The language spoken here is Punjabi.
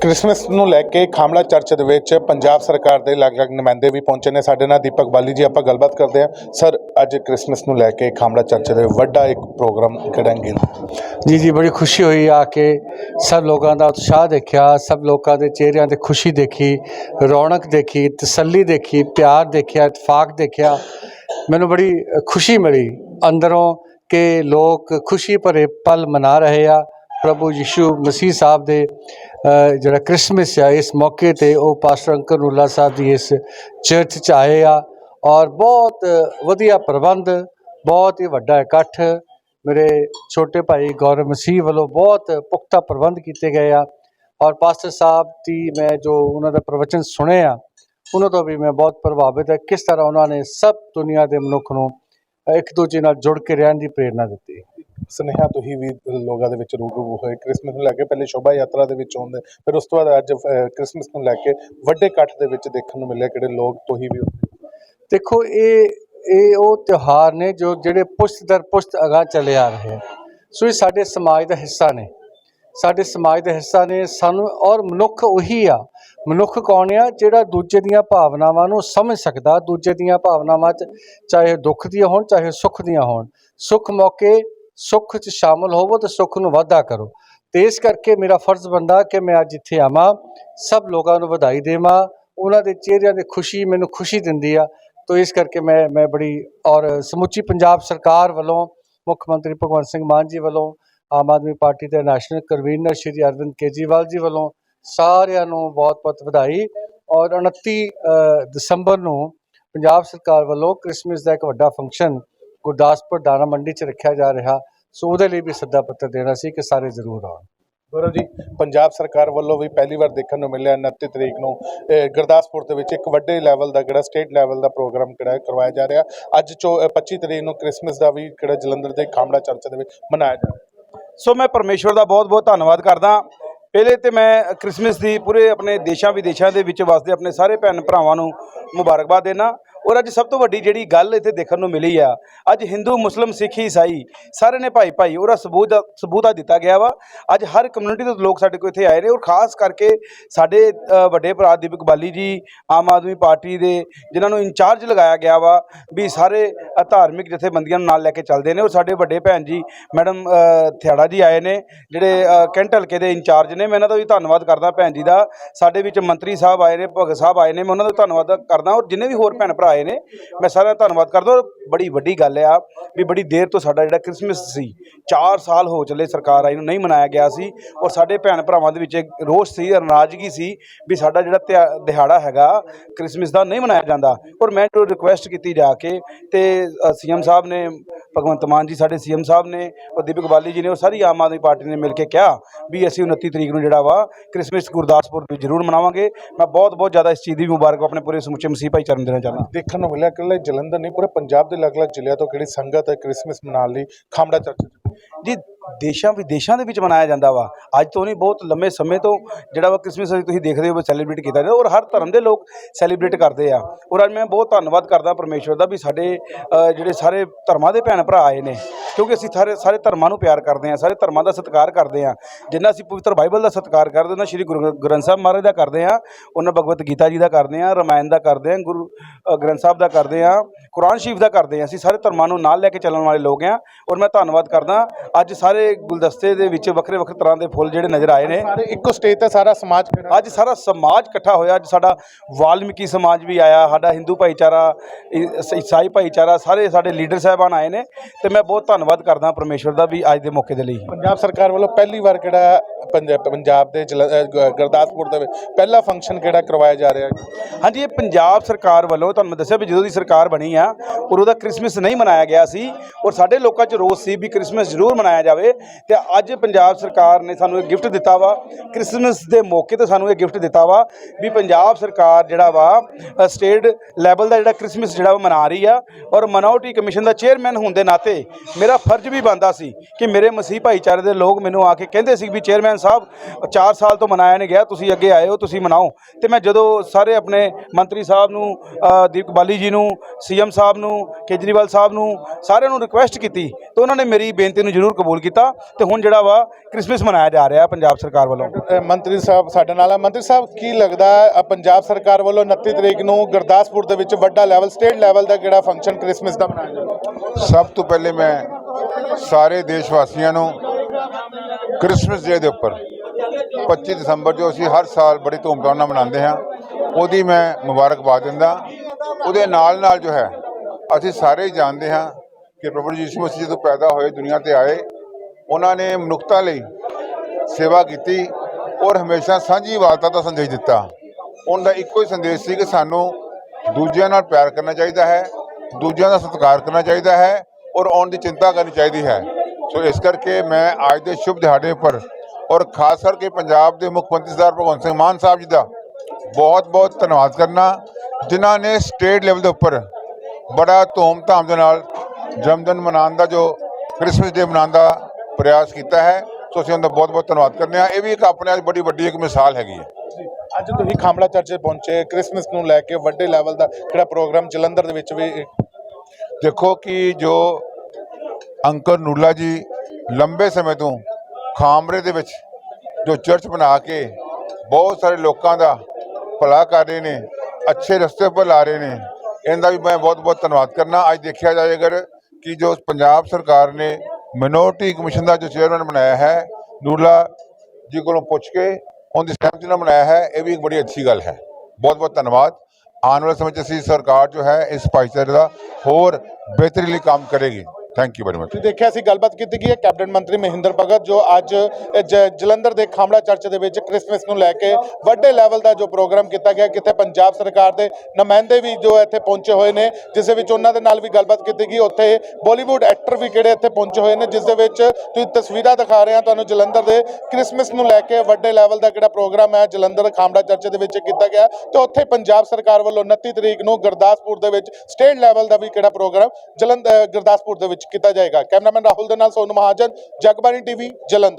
ਕ੍ਰਿਸਮਸ ਨੂੰ ਲੈ ਕੇ ਖਾਮਲਾ ਚਰਚ ਦੇ ਵਿੱਚ ਪੰਜਾਬ ਸਰਕਾਰ ਦੇ ਅਲੱਗ-ਅਲੱਗ ਨੁਮਾਇੰਦੇ ਵੀ ਪਹੁੰਚੇ ਨੇ। ਸਾਡੇ ਨਾਲ ਦੀਪਕ ਬਾਲੀ ਜੀ, ਆਪਾਂ ਗੱਲਬਾਤ ਕਰਦੇ ਹਾਂ। ਸਰ, ਅੱਜ ਕ੍ਰਿਸਮਸ ਨੂੰ ਲੈ ਕੇ ਖਾਮਲਾ ਚਰਚ ਦੇ ਵੱਡਾ ਇੱਕ ਪ੍ਰੋਗਰਾਮ ਕਰਾਂਗੇ। ਜੀ ਜੀ, ਬੜੀ ਖੁਸ਼ੀ ਹੋਈ ਆ ਕੇ ਸਭ ਲੋਕਾਂ ਦਾ ਉਤਸ਼ਾਹ ਦੇਖਿਆ, ਸਭ ਲੋਕਾਂ ਦੇ ਚਿਹਰਿਆਂ ਤੇ ਖੁਸ਼ੀ ਦੇਖੀ, ਰੌਣਕ ਦੇਖੀ, ਤਸੱਲੀ ਦੇਖੀ, ਪਿਆਰ ਦੇਖਿਆ, ਇਤਫਾਕ ਦੇਖਿਆ। ਮੈਨੂੰ ਬੜੀ ਖੁਸ਼ੀ ਮਿਲੀ ਅੰਦਰੋਂ ਕਿ ਲੋਕ ਖੁਸ਼ੀ ਭਰੇ ਪਲ ਮਨਾ ਰਹੇ ਆ। ਪ੍ਰਭੂ ਯਿਸੂ ਮਸੀਹ ਸਾਹਿਬ ਦੇ ਜਿਹੜਾ ਕ੍ਰਿਸਮਸ ਆ, ਇਸ ਮੌਕੇ ਤੇ ਉਹ ਪਾਸਟਰ ਅੰਕਰ ਨੂਲਾ ਸਾਹਿਬ ਦੀ ਇਸ ਚਰਚ ਚ ਆਏ ਆ ਔਰ ਬਹੁਤ ਵਧੀਆ ਪ੍ਰਬੰਧ, ਬਹੁਤ ਹੀ ਵੱਡਾ ਇਕੱਠ। ਮੇਰੇ ਛੋਟੇ ਭਾਈ ਗੌਰਵ ਮਸੀਹ ਵੱਲੋਂ ਬਹੁਤ ਪੁਖਤਾ ਪ੍ਰਬੰਧ ਕੀਤੇ ਗਏ ਆ ਔਰ ਪਾਸਟਰ ਸਾਹਿਬ ਦੀ ਮੈਂ ਜੋ ਉਹਨਾਂ ਦਾ ਪ੍ਰਵਚਨ ਸੁਣਿਆ, ਉਹਨਾਂ ਤੋਂ ਵੀ ਮੈਂ ਬਹੁਤ ਪ੍ਰਭਾਵਿਤ ਹੈ ਕਿਸ ਤਰ੍ਹਾਂ ਉਹਨਾਂ ਨੇ ਸਭ ਦੁਨੀਆ ਦੇ ਮਨੁੱਖ ਨੂੰ ਇੱਕ ਦੂਜੇ ਨਾਲ ਜੁੜ ਕੇ ਰਹਿਣ ਦੀ ਪ੍ਰੇਰਣਾ ਦਿੱਤੀ। ਸੁਨੇਹਾ ਤੁਸੀਂ ਵੀ ਲੋਕਾਂ ਦੇ ਵਿੱਚ ਰੂਬਰੂ ਹੋਏ ਕ੍ਰਿਸਮਸ ਨੂੰ ਲੈ ਕੇ ਪਹਿਲੇ ਸ਼ੋਭਾ ਯਾਤਰਾ ਦੇ ਵਿੱਚ ਆਉਂਦੇ ਫਿਰ ਉਸ ਤੋਂ ਬਾਅਦ ਅੱਜ ਅ, ਕ੍ਰਿਸਮਸ ਨੂੰ ਲੈ ਕੇ ਵੱਡੇ ਇਕੱਠ ਦੇ ਵਿੱਚ ਦੇਖਣ ਨੂੰ ਮਿਲਿਆ ਕਿਹੜੇ ਲੋਕ ਤੁਸੀਂ ਵੀ ਦੇਖੋ ਇਹ ਇਹ ਉਹ ਤਿਉਹਾਰ ਨੇ ਜੋ ਜਿਹੜੇ ਪੁਸ਼ਤ ਦਰ ਪੁਸ਼ਤ ਅਗਾਂਹ ਚਲੇ ਆ ਰਹੇ ਸੋ ਇਹ ਸਾਡੇ ਸਮਾਜ ਦਾ ਹਿੱਸਾ ਨੇ। ਸਾਡੇ ਸਮਾਜ ਦਾ ਹਿੱਸਾ ਨੇ। ਸਾਨੂੰ ਔਰ ਮਨੁੱਖ ਉਹੀ ਆ। ਮਨੁੱਖ ਕੌਣ ਆ? ਜਿਹੜਾ ਦੂਜੇ ਦੀਆਂ ਭਾਵਨਾਵਾਂ ਨੂੰ ਸਮਝ ਸਕਦਾ। ਦੂਜੇ ਦੀਆਂ ਭਾਵਨਾਵਾਂ 'ਚ ਚਾਹੇ ਦੁੱਖ ਦੀਆਂ ਹੋਣ ਚਾਹੇ ਸੁੱਖ ਦੀਆਂ ਹੋਣ। ਸੁੱਖ ਮੌਕੇ ਸੁੱਖ 'ਚ ਸ਼ਾਮਲ ਹੋਵੋ ਤੇ ਸੁੱਖ ਨੂੰ ਵਾਧਾ ਕਰੋ। ਤੇ ਇਸ ਕਰਕੇ ਮੇਰਾ ਫਰਜ਼ ਬਣਦਾ ਕਿ ਮੈਂ ਅੱਜ ਇੱਥੇ ਆਵਾਂ, ਸਭ ਲੋਕਾਂ ਨੂੰ ਵਧਾਈ ਦੇਵਾਂ, ਉਹਨਾਂ ਦੇ ਚਿਹਰਿਆਂ ਦੀ ਖੁਸ਼ੀ ਮੈਨੂੰ ਖੁਸ਼ੀ ਦਿੰਦੀ ਆ। ਤੋ ਇਸ ਕਰਕੇ ਮੈਂ ਮੈਂ ਬੜੀ ਔਰ ਸਮੁੱਚੀ ਪੰਜਾਬ ਸਰਕਾਰ ਵੱਲੋਂ, ਮੁੱਖ ਮੰਤਰੀ ਭਗਵੰਤ ਸਿੰਘ ਮਾਨ ਜੀ ਵੱਲੋਂ, ਆਮ ਆਦਮੀ ਪਾਰਟੀ ਦੇ ਨੈਸ਼ਨਲ ਕਨਵੀਨਰ ਸ਼੍ਰੀ ਅਰਵਿੰਦ ਕੇਜਰੀਵਾਲ ਜੀ ਵੱਲੋਂ ਸਾਰਿਆਂ ਨੂੰ ਬਹੁਤ-ਬਹੁਤ ਵਧਾਈ। ਔਰ 29 ਦਸੰਬਰ ਨੂੰ ਪੰਜਾਬ ਸਰਕਾਰ ਵੱਲੋਂ ਕ੍ਰਿਸਮਸ ਦਾ ਇੱਕ ਵੱਡਾ ਫੰਕਸ਼ਨ ਗੁਰਦਾਸਪੁਰ ਦਾਣਾ ਮੰਡੀ 'ਚ ਰੱਖਿਆ ਜਾ ਰਿਹਾ ਸੋ ਉਹਦੇ ਲਈ ਵੀ ਸੱਦਾ ਪੱਤਰ ਦੇਣਾ ਸੀ ਕਿ ਸਾਰੇ ਜ਼ਰੂਰ ਆਉਣ। ਗੌਰਵ ਜੀ ਪੰਜਾਬ ਸਰਕਾਰ ਵੱਲੋਂ ਵੀ ਪਹਿਲੀ ਵਾਰ ਦੇਖਣ ਨੂੰ ਮਿਲਿਆ 29 ਤਰੀਕ ਨੂੰ ਗੁਰਦਾਸਪੁਰ ਦੇ ਵਿੱਚ ਇੱਕ ਵੱਡੇ ਲੈਵਲ ਦਾ ਜਿਹੜਾ ਸਟੇਟ ਲੈਵਲ ਦਾ ਪ੍ਰੋਗਰਾਮ ਕਿਹੜਾ ਕਰਵਾਇਆ ਜਾ ਰਿਹਾ। ਅੱਜ ਚੋ ਅ, 25 ਤਰੀਕ ਨੂੰ ਕ੍ਰਿਸਮਸ ਦਾ ਵੀ ਕਿਹੜਾ ਜਲੰਧਰ ਦੇ ਖਾਮੜਾ ਚਰਚ ਦੇ ਵਿੱਚ ਮਨਾਇਆ ਜਾ ਰਿਹਾ। ਸੋ ਮੈਂ ਪਰਮੇਸ਼ਵਰ ਦਾ ਬਹੁਤ-ਬਹੁਤ ਧੰਨਵਾਦ ਕਰਦਾ। ਪਹਿਲੇ ਤੇ ਮੈਂ ਕ੍ਰਿਸਮਸ ਦੀ ਪੂਰੇ ਆਪਣੇ ਦੇਸ਼ਾਂ ਵਿਦੇਸ਼ਾਂ ਦੇ ਵਿੱਚ ਵਸਦੇ ਆਪਣੇ ਸਾਰੇ ਭੈਣ ਭਰਾਵਾਂ ਨੂੰ ਮੁਬਾਰਕਬਾਦ ਦੇਣਾ ਔਰ ਅੱਜ ਸਭ ਤੋਂ ਵੱਡੀ ਜਿਹੜੀ ਗੱਲ ਇੱਥੇ ਦੇਖਣ ਨੂੰ ਮਿਲੀ ਆ ਅੱਜ ਹਿੰਦੂ ਮੁਸਲਮ ਸਿੱਖ ਈਸਾਈ ਸਾਰੇ ਨੇ ਭਾਈ ਭਾਈ ਉਹਦਾ ਸਬੂਤ ਸਬੂਤਾ ਦਿੱਤਾ ਗਿਆ ਵਾ। ਅੱਜ ਹਰ ਕਮਿਊਨਿਟੀ ਦੇ ਲੋਕ ਸਾਡੇ ਕੋਲ ਇੱਥੇ ਆਏ ਨੇ ਔਰ ਖਾਸ ਕਰਕੇ ਸਾਡੇ ਵੱਡੇ ਭਰਾ ਦੀਪਕ ਬਾਲੀ ਜੀ ਆਮ ਆਦਮੀ ਪਾਰਟੀ ਦੇ ਜਿਨ੍ਹਾਂ ਨੂੰ ਇੰਚਾਰਜ ਲਗਾਇਆ ਗਿਆ ਵਾ ਵੀ ਸਾਰੇ ਧਾਰਮਿਕ ਜਥੇਬੰਦੀਆਂ ਨੂੰ ਨਾਲ ਲੈ ਕੇ ਚੱਲਦੇ ਨੇ ਔਰ ਸਾਡੇ ਵੱਡੇ ਭੈਣ ਜੀ ਮੈਡਮ ਥਿਆੜਾ ਜੀ ਆਏ ਨੇ ਜਿਹੜੇ ਅ, ਕੈਂਟ ਹਲਕੇ ਦੇ ਇੰਚਾਰਜ ਨੇ ਮੈਂ ਇਹਨਾਂ ਦਾ ਵੀ ਧੰਨਵਾਦ ਕਰਦਾ ਭੈਣ ਜੀ ਦਾ। ਸਾਡੇ ਵਿੱਚ ਮੰਤਰੀ ਸਾਹਿਬ ਆਏ ਨੇ ਭਗਤ ਸਾਹਿਬ ਆਏ ਨੇ ਮੈਂ ਉਹਨਾਂ ਦਾ ਧੰਨਵਾਦ ਕਰਦਾ ਔਰ ਜਿੰਨੇ ਵੀ ਹੋਰ ਭੈਣ ਭਰਾ ਆਏ ਨੇ। ਮੈਂ ਸਾਰਿਆਂ ਦਾ ਧੰਨਵਾਦ ਕਰਦਾ ਔਰ ਬੜੀ ਵੱਡੀ ਗੱਲ ਆ ਵੀ ਬੜੀ ਦੇਰ ਤੋਂ ਸਾਡਾ ਜਿਹੜਾ ਕ੍ਰਿਸਮਸ ਸੀ 4 ਸਾਲ ਹੋ ਚੱਲੇ ਸਰਕਾਰ ਆਈ ਨੂੰ ਨਹੀਂ ਮਨਾਇਆ ਗਿਆ ਸੀ ਔਰ ਸਾਡੇ ਭੈਣ ਭਰਾਵਾਂ ਦੇ ਵਿੱਚ ਇੱਕ ਰੋਸ ਸੀ ਨਾਰਾਜ਼ਗੀ ਸੀ ਵੀ ਸਾਡਾ ਜਿਹੜਾ ਤਿਆ- ਦਿਹਾੜਾ ਹੈਗਾ, ਕ੍ਰਿਸਮਸ ਦਾ ਨਹੀਂ ਮਨਾਇਆ ਜਾਂਦਾ। ਔਰ ਮੈਂ ਜੋ ਰਿਕੁਐਸਟ ਕੀਤੀ ਜਾ ਕੇ ਤੇ ਸੀਐਮ ਸਾਹਿਬ ਨੇ ਭਗਵੰਤ ਮਾਨ ਜੀ ਸਾਡੇ ਸੀਐਮ ਸਾਹਿਬ ਨੇ ਔਰ ਦੀਪਕ ਬਾਲੀ ਜੀ ਨੇ ਔਰ ਸਾਰੀ ਆਮ ਆਦਮੀ ਪਾਰਟੀ ਨੇ ਮਿਲ ਕੇ ਕਿਹਾ ਵੀ ਅਸੀਂ 29 ਤਰੀਕ ਨੂੰ ਜਿਹੜਾ ਵਾ ਕ੍ਰਿਸਮਸ ਗੁਰਦਾਸਪੁਰ ਵਿੱਚ ਜ਼ਰੂਰ ਮਨਾਵਾਂਗੇ। ਮੈਂ ਬਹੁਤ ਬਹੁਤ ਜ਼ਿਆਦਾ ਇਸ ਚੀਜ਼ ਦੀ ਮੁਬਾਰਕ ਆਪਣੇ ਪੂਰੇ ਸਮੁੱਚੇ ਮਸੀਹ ਭਾਈਚਾਰੇ ਨੂੰ ਦੇਣਾ ਚਾਹੁੰਦਾ। ਦੇਖਣ ਨੂੰ ਮਿਲਿਆ ਇਕੱਲੇ ਜਲੰਧਰ ਨਹੀਂ ਪੂਰੇ ਪੰਜਾਬ ਦੇ ਅਲੱਗ-ਅਲੱਗ ਜ਼ਿਲ੍ਹਿਆਂ ਤੋਂ ਕਿਹੜੀ ਸੰਗਤ ਹੈ ਕ੍ਰਿਸਮਸ ਮਨਾਉਣ ਲਈ ਖਾਮੜਾ ਚਰਚ। ਜੀ ਦੇਸ਼ਾਂ ਵਿਦੇਸ਼ਾਂ ਦੇ ਵਿੱਚ ਮਨਾਇਆ ਜਾਂਦਾ ਵਾ। ਅੱਜ ਤੋਂ ਨਹੀਂ, ਬਹੁਤ ਲੰਮੇ ਸਮੇਂ ਤੋਂ ਜਿਹੜਾ ਵਾ ਕ੍ਰਿਸਮਸ ਅਸੀਂ ਤੁਸੀਂ ਦੇਖਦੇ ਹੋ ਸੈਲੀਬ੍ਰੇਟ ਕੀਤਾ ਜਾਂਦਾ। ਔਰ ਹਰ ਧਰਮ ਦੇ ਲੋਕ ਸੈਲੀਬ੍ਰੇਟ ਕਰਦੇ ਆ। ਔਰ ਅੱਜ ਮੈਂ ਬਹੁਤ ਧੰਨਵਾਦ ਕਰਦਾ ਪਰਮੇਸ਼ਵਰ ਦਾ ਵੀ ਸਾਡੇ ਜਿਹੜੇ ਸਾਰੇ ਧਰਮਾਂ ਦੇ ਭੈਣ ਭਰਾ ਆਏ ਨੇ। ਕਿਉਂਕਿ ਅਸੀਂ ਸਾਰੇ ਸਾਰੇ ਧਰਮਾਂ ਨੂੰ ਪਿਆਰ ਕਰਦੇ ਆ ਸਾਰੇ ਧਰਮਾਂ ਦਾ ਸਤਿਕਾਰ ਕਰਦੇ ਆ ਜਿੰਨਾ ਅਸੀਂ ਪਵਿੱਤਰ ਬਾਈਬਲ ਦਾ ਸਤਿਕਾਰ ਕਰਦੇ ਉਹਨਾਂ ਸ਼੍ਰੀ ਗੁਰੂ ਗ੍ਰੰਥ ਸਾਹਿਬ ਮਹਾਰਾਜ ਦਾ ਕਰਦੇ ਆ ਉਹਨਾਂ ਭਗਵਤ ਗੀਤਾ ਜੀ ਦਾ ਕਰਦੇ ਆ ਰਮਾਇਣ ਦਾ ਕਰਦੇ ਆ ਗੁਰੂ ਗ੍ਰੰਥ ਸਾਹਿਬ ਦਾ ਕਰਦੇ ਆ ਕੁਰਾਨ ਸ਼ਰੀਫ ਦਾ ਕਰਦੇ ਆ ਅਸੀਂ ਸਾਰੇ ਧਰਮਾਂ ਨੂੰ ਨਾਲ ਲੈ ਕੇ ਚੱਲਣ ਵਾਲੇ ਲੋਕ ਆ ਔਰ ਮੈਂ ਧੰਨਵਾਦ ਕਰਦਾ ਅੱਜ ਸਾਰੇ ਗੁਲਦਸਤੇ ਦੇ ਵਿੱਚ ਵੱਖਰੇ ਵੱਖਰੇ ਤਰ੍ਹਾਂ ਦੇ ਫੁੱਲ ਜਿਹੜੇ ਨਜ਼ਰ ਆਏ ਨੇ। ਸਾਰੇ ਇੱਕੋ ਸਟੇਜ ਤੇ ਸਾਰਾ ਸਮਾਜ ਅੱਜ ਸਾਰਾ ਸਮਾਜ ਇਕੱਠਾ ਹੋਇਆ। ਅੱਜ ਸਾਡਾ ਵਾਲਮੀਕੀ ਸਮਾਜ ਵੀ ਆਇਆ ਸਾਡਾ ਹਿੰਦੂ ਭਾਈਚਾਰਾ ਈਸਾਈ ਭਾਈਚਾਰਾ ਸਾਰੇ ਸਾਡੇ ਲੀਡਰ ਸਾਹਿਬਾਨ ਆਏ ਨੇ ਤੇ ਮੈਂ ਬਹੁਤ ਧੰਨਵਾਦ ਕਰਦਾ ਪਰਮੇਸ਼ਵਰ ਦਾ ਵੀ ਅੱਜ ਦੇ ਮੌਕੇ ਦੇ ਲਈ। ਪੰਜਾਬ ਸਰਕਾਰ ਵੱਲੋਂ ਪਹਿਲੀ ਵਾਰ ਕਿਹੜਾ ਪੰਜਾਬ ਦੇ ਗੁਰਦਾਸਪੁਰ ਦੇ ਵਿੱਚ ਪਹਿਲਾ ਫੰਕਸ਼ਨ ਕਿਹੜਾ ਕਰਵਾਇਆ ਜਾ ਰਿਹਾ ਹੈ? ਹਾਂਜੀ ਇਹ ਪੰਜਾਬ ਸਰਕਾਰ ਵੱਲੋਂ ਤੁਹਾਨੂੰ ਦੱਸਿਆ ਵੀ ਜਦੋਂ ਦੀ ਸਰਕਾਰ ਬਣੀ ਆ ਔਰ ਉਹਦਾ ਕ੍ਰਿਸਮਸ ਨਹੀਂ ਮਨਾਇਆ ਗਿਆ ਸੀ ਔਰ ਸਾਡੇ ਲੋਕਾਂ 'ਚ ਰੋਸ ਸੀ ਵੀ ਕ੍ਰਿਸਮਸ ਜ਼ਰੂਰ ਮਨਾਇਆ ਜਾਵੇ ਤੇ ਅੱਜ ਪੰਜਾਬ ਸਰਕਾਰ ਨੇ ਸਾਨੂੰ ਇਹ ਗਿਫਟ ਦਿੱਤਾ ਵਾ। ਕ੍ਰਿਸਮਸ ਦੇ ਮੌਕੇ ਤੇ ਸਾਨੂੰ ਇਹ ਗਿਫਟ ਦਿੱਤਾ ਵਾ ਵੀ ਪੰਜਾਬ ਸਰਕਾਰ ਜਿਹੜਾ ਵਾ ਸਟੇਟ ਲੈਵਲ ਦਾ ਜਿਹੜਾ ਕ੍ਰਿਸਮਸ ਜਿਹੜਾ ਵਾ ਮਨਾ ਰਹੀ ਆ ਔਰ ਮਨਾਉਟੀ ਕਮਿਸ਼ਨ ਦਾ ਚੇਅਰਮੈਨ ਹੋਣ ਦੇ ਨਾਤੇ ਮੇਰਾ ਫਰਜ਼ ਵੀ ਬਣਦਾ ਸੀ ਕਿ ਮੇਰੇ ਮਸੀਹ ਭਾਈਚਾਰੇ ਦੇ ਲੋਕ ਮੈਨੂੰ ਆ ਕੇ ਕਹਿੰਦੇ ਸੀ ਵੀ ਚੇਅਰਮੈਨ ਸਾਹਿਬ 4 ਸਾਲ ਤੋਂ ਮਨਾਇਆ ਨਹੀਂ ਗਿਆ, ਤੁਸੀਂ ਅੱਗੇ ਆਏ ਹੋ ਤੁਸੀਂ ਮਨਾਓ। ਤੇ ਮੈਂ ਜਦੋਂ ਸਾਰੇ ਆਪਣੇ ਮੰਤਰੀ ਸਾਹਿਬ ਨੂੰ ਦੀਪਕ ਬਾਲੀ ਜੀ ਨੂੰ, ਸੀਐਮ ਸਾਹਿਬ ਨੂੰ ਕੇਜਰੀਵਾਲ ਸਾਹਿਬ ਨੂੰ ਸਾਰਿਆਂ ਨੂੰ ਰਿਕੁਐਸਟ ਕੀਤੀ ਤਾਂ ਉਹਨਾਂ ਨੇ ਮੇਰੀ ਬੇਨਤੀ ਨੂੰ ਜ਼ਰੂਰ ਕਬੂਲ ਕੀਤਾ ਤੇ ਹੁਣ ਜਿਹੜਾ ਵਾ ਕ੍ਰਿਸਮਸ ਮਨਾਇਆ ਜਾ ਰਿਹਾ ਪੰਜਾਬ ਸਰਕਾਰ ਵੱਲੋਂ। ਮੰਤਰੀ ਸਾਹਿਬ ਸਾਡੇ ਨਾਲ ਹੈ ਮੰਤਰੀ ਸਾਹਿਬ ਕੀ ਲੱਗਦਾ ਪੰਜਾਬ ਸਰਕਾਰ ਵੱਲੋਂ 29 ਤਰੀਕ ਨੂੰ ਗੁਰਦਾਸਪੁਰ ਦੇ ਵਿੱਚ ਵੱਡਾ ਲੈਵਲ ਸਟੇਟ ਲੈਵਲ ਦਾ ਕਿਹੜਾ ਫੰਕਸ਼ਨ ਕ੍ਰਿਸਮਸ ਦਾ ਮਨਾਇਆ ਜਾਵੇਗਾ ਸਭ ਤੋਂ ਪਹਿਲੇ ਮੈਂ ਸਾਰੇ ਦੇਸ਼ ਵਾਸੀਆਂ ਨੂੰ ਕ੍ਰਿਸਮਸ ਡੇ ਦੇ ਉੱਪਰ 25 ਦਸੰਬਰ ਜੋ ਅਸੀਂ ਹਰ ਸਾਲ ਬੜੀ ਧੂਮਧਾਮ ਨਾਲ ਮਨਾਉਂਦੇ ਹਾਂ ਉਹਦੀ ਮੈਂ ਮੁਬਾਰਕਬਾਦ ਦਿੰਦਾ। ਉਹਦੇ ਨਾਲ ਨਾਲ ਜੋ ਹੈ ਅਸੀਂ ਸਾਰੇ ਹੀ ਜਾਣਦੇ ਹਾਂ ਕਿ ਪ੍ਰਭੂ ਯਿਸੂ ਮਸੀਹ ਜਦੋਂ ਪੈਦਾ ਹੋਏ, ਦੁਨੀਆ ਤੇ ਆਏ, ਉਹਨਾਂ ਨੇ ਮਨੁੱਖਤਾ ਲਈ ਸੇਵਾ ਕੀਤੀ ਔਰ ਹਮੇਸ਼ਾ ਸਾਂਝੀ ਵਾਲਤਾ ਦਾ ਸੰਦੇਸ਼ ਦਿੱਤਾ। ਉਹਨਾਂ ਦਾ ਇੱਕੋ ਹੀ ਸੰਦੇਸ਼ ਸੀ ਕਿ ਸਾਨੂੰ ਦੂਜਿਆਂ ਨਾਲ ਪਿਆਰ ਕਰਨਾ ਚਾਹੀਦਾ ਹੈ, ਦੂਜਿਆਂ ਦਾ ਸਤਿਕਾਰ ਕਰਨਾ ਚਾਹੀਦਾ ਹੈ ਔਰ ਉਹਨਾਂ ਦੀ ਚਿੰਤਾ ਕਰਨੀ ਚਾਹੀਦੀ ਹੈ। ਸੋ ਇਸ ਕਰਕੇ ਮੈਂ ਅੱਜ ਦੇ ਸ਼ੁਭ ਦਿਹਾੜੇ ਉੱਪਰ ਔਰ ਖਾਸ ਕਰਕੇ ਪੰਜਾਬ ਦੇ ਮੁੱਖ ਮੰਤਰੀ ਸਰਦਾਰ ਭਗਵੰਤ ਸਿੰਘ ਮਾਨ ਸਾਹਿਬ ਜੀ ਦਾ ਬਹੁਤ ਬਹੁਤ ਧੰਨਵਾਦ ਕਰਨਾ, ਜਿਨ੍ਹਾਂ ਨੇ ਸਟੇਟ ਲੈਵਲ ਦੇ ਉੱਪਰ ਬੜਾ ਧੂਮ-ਧਾਮ ਦੇ ਨਾਲ ਜਨਮਦਿਨ ਮਨਾਉਣ ਦਾ ਜੋ ਕ੍ਰਿਸਮਸ ਡੇ ਮਨਾਉਣ ਦਾ ਪ੍ਰਯਾਸ ਕੀਤਾ ਹੈ ਸੋ ਅਸੀਂ ਉਹਨਾਂ ਦਾ ਬਹੁਤ ਬਹੁਤ ਧੰਨਵਾਦ ਕਰਦੇ ਹਾਂ। ਇਹ ਵੀ ਇੱਕ ਆਪਣੇ ਆਪ ਬੜੀ ਵੱਡੀ ਇੱਕ ਮਿਸਾਲ ਹੈਗੀ ਹੈ। ਅੱਜ ਤੁਸੀਂ ਖਾਮੜਾ ਚਰਚ ਪਹੁੰਚੇ ਕ੍ਰਿਸਮਸ ਨੂੰ ਲੈ ਕੇ ਵੱਡੇ ਲੈਵਲ ਦਾ ਕਿਹੜਾ ਪ੍ਰੋਗਰਾਮ ਜਲੰਧਰ ਦੇ ਵਿੱਚ ਵੀ? ਦੇਖੋ ਕਿ ਜੋ ਅੰਕਰ ਨੂਲਾ ਜੀ ਲੰਬੇ ਸਮੇਂ ਤੋਂ ਖਾਮਰੇ ਦੇ ਵਿੱਚ ਜੋ ਚਰਚ ਬਣਾ ਕੇ ਬਹੁਤ ਸਾਰੇ ਲੋਕਾਂ ਦਾ ਭਲਾ ਕਰ ਰਹੇ ਨੇ ਅੱਛੇ ਰਸਤੇ ਪਰ ਲਾ ਰਹੇ ਨੇ ਇਹਦਾ ਵੀ ਮੈਂ ਬਹੁਤ ਬਹੁਤ ਧੰਨਵਾਦ ਕਰਨਾ। ਅੱਜ ਦੇਖਿਆ ਜਾਏ ਅਗਰ ਕਿ ਜੋ ਪੰਜਾਬ ਸਰਕਾਰ ਨੇ ਮਿਨੋਰਟੀ ਕਮਿਸ਼ਨ ਦਾ ਜੋ ਚੇਅਰਮੈਨ ਬਣਾਇਆ ਹੈ, ਨੂਰਲਾ ਜੀ ਕੋਲੋਂ ਪੁੱਛ ਕੇ ਉਹਦੀ ਸਹਿਮਤੀ ਨਾਲ ਬਣਾਇਆ ਹੈ, ਇਹ ਵੀ ਇੱਕ ਬੜੀ ਅੱਛੀ ਗੱਲ ਹੈ। ਬਹੁਤ ਬਹੁਤ ਧੰਨਵਾਦ। ਆਉਣ ਵਾਲੇ ਸਮੇਂ 'ਚ ਅਸੀਂ ਸਰਕਾਰ ਜੋ ਹੈ ਇਸ ਭਾਈਚਾਰੇ ਦਾ ਹੋਰ ਬਿਹਤਰੀ ਲਈ ਕੰਮ ਕਰੇਗੀ। ਥੈਂਕ ਯੂ ਵੈਰੀ ਮਚ ਤੁਸੀਂ ਦੇਖਿਆ ਸੀ ਗੱਲਬਾਤ ਕੀਤੀ ਗਈ ਹੈ ਕੈਬਨਿਟ ਮੰਤਰੀ ਮਹਿੰਦਰ ਭਗਤ ਜੋ ਅੱਜ ਅ, ਜ- ਜਲੰਧਰ ਦੇ ਖਾਮੜਾ ਚਰਚ ਦੇ ਵਿੱਚ ਕ੍ਰਿਸਮਸ ਨੂੰ ਲੈ ਕੇ ਵੱਡੇ ਲੈਵਲ ਦਾ ਜੋ ਪ੍ਰੋਗਰਾਮ ਕੀਤਾ ਗਿਆ ਕਿੱਥੇ ਪੰਜਾਬ ਸਰਕਾਰ ਦੇ ਨੁਮਾਇੰਦੇ ਵੀ ਜੋ ਇੱਥੇ ਪਹੁੰਚੇ ਹੋਏ ਨੇ ਜਿਸ ਦੇ ਵਿੱਚ ਉਹਨਾਂ ਦੇ ਨਾਲ ਵੀ ਗੱਲਬਾਤ ਕੀਤੀ ਗਈ ਉੱਥੇ ਬਾਲੀਵੁੱਡ ਐਕਟਰ ਵੀ ਕਿਹੜੇ ਇੱਥੇ ਪਹੁੰਚੇ ਹੋਏ ਨੇ ਜਿਸ ਦੇ ਵਿੱਚ ਤੁਸੀਂ ਤਸਵੀਰਾਂ ਦਿਖਾ ਰਹੇ ਹਾਂ ਤੁਹਾਨੂੰ ਜਲੰਧਰ ਦੇ ਕ੍ਰਿਸਮਸ ਨੂੰ ਲੈ ਕੇ ਵੱਡੇ ਲੈਵਲ ਦਾ ਕਿਹੜਾ ਪ੍ਰੋਗਰਾਮ ਹੈ ਜਲੰਧਰ ਖਾਮੜਾ ਚਰਚ ਦੇ ਵਿੱਚ ਕੀਤਾ ਗਿਆ ਤੇ ਉੱਥੇ ਪੰਜਾਬ ਸਰਕਾਰ ਵੱਲੋਂ 29 ਤਰੀਕ ਨੂੰ ਗੁਰਦਾਸਪੁਰ ਦੇ ਵਿੱਚ ਸਟੇਟ ਲੈਵਲ ਦਾ ਵੀ ਕਿਹੜਾ ਪ੍ਰੋਗਰਾਮ ਜਲੰਧਰ ਗੁਰਦਾਸਪੁਰ ਦੇ ਵਿੱਚ ਕੀਤਾ ਜਾਏਗਾ। ਕੈਮਰਾਮੈਨ ਰਾਹੁਲ ਦੇ ਨਾਲ ਸੋਨੂ ਮਹਾਜਨ ਜਗਬਾਣੀ ਟੀਵੀ ਜਲੰਧਰ।